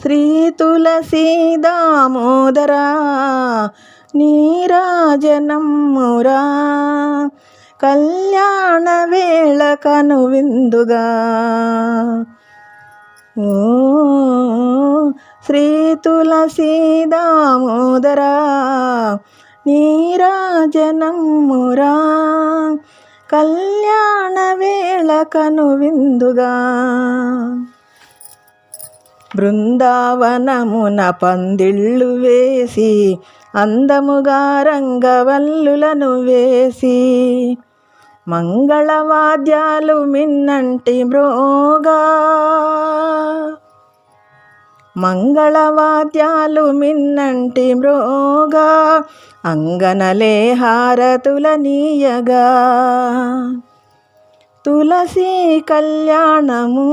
శ్రీ తులసీ దామోదరా నీరాజనమ్మురా కళ్యాణ వేళ కను విందుగా ఓ శ్రీ తులసీ దామోదరా నీరాజనమ్మురా కళ్యాణ వేళ కనువిందుగా. బృందావనమున పందిళ్ళు వేసి అందముగా రంగవల్లులను వేసి మంగళవాద్యాలు మిన్నంటి మ్రోగా. మంగళవాద్యాలు మిన్నంటి మ్రోగా అంగనలే హారతుల నీయగా తులసి కళ్యాణము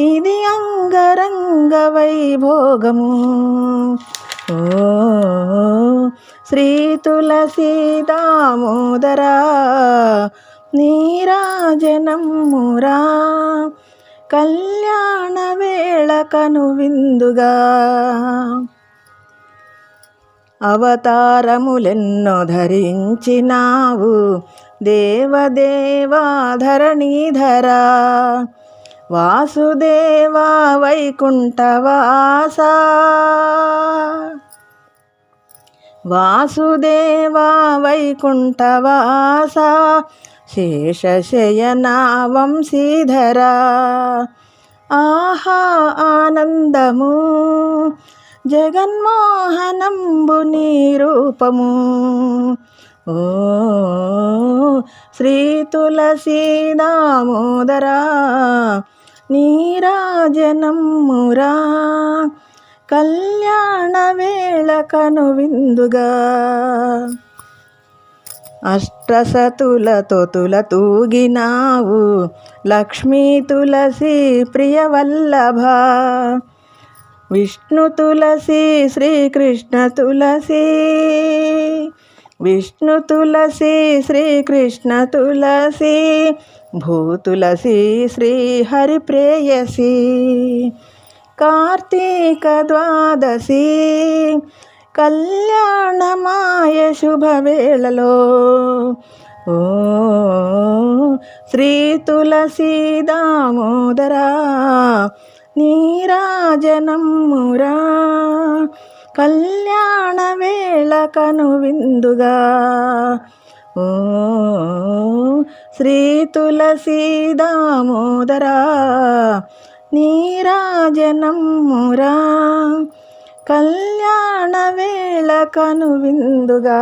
ఇది అంగరంగ వైభోగము. ఓ శ్రీ తులసి దామోదరా నీరాజనమురా కళ్యాణవే కను విందుగా అవతారములెన్నో ధరించినావు దేవదేవాధరణీధరా. వాసుదేవా వైకుంఠవాస. వాసుదేవా వైకుంఠవాస శేషశయనా వంశీధరా ఆహా ఆనందము. జగన్మోహనంబు నీ రూపము. ఓ శ్రీ తులసీ దామోదరా నీరాజనమ్మురా కళ్యాణ వేళ కను విందుగా అష్టసతులతో తుల తూగినావు లక్ష్మీ తులసి ప్రియవల్లభ. విష్ణు తులసి శ్రీకృష్ణ తులసి. విష్ణు తులసి శ్రీకృష్ణ తులసి. భూతులసి శ్రీహరి ప్రేయసి. కార్తీక ద్వాదశి. కళ్యాణమాయ శుభవేళలో. ఓ శ్రీ తులసీ దామోదరా నీరాజనమ్మురా. కళ్యాణ వేళ కను విందుగా ఓ శ్రీ తులసీ దామోదరా నీరాజనమ్మురా. కళ్యాణ వేళ కను విందుగా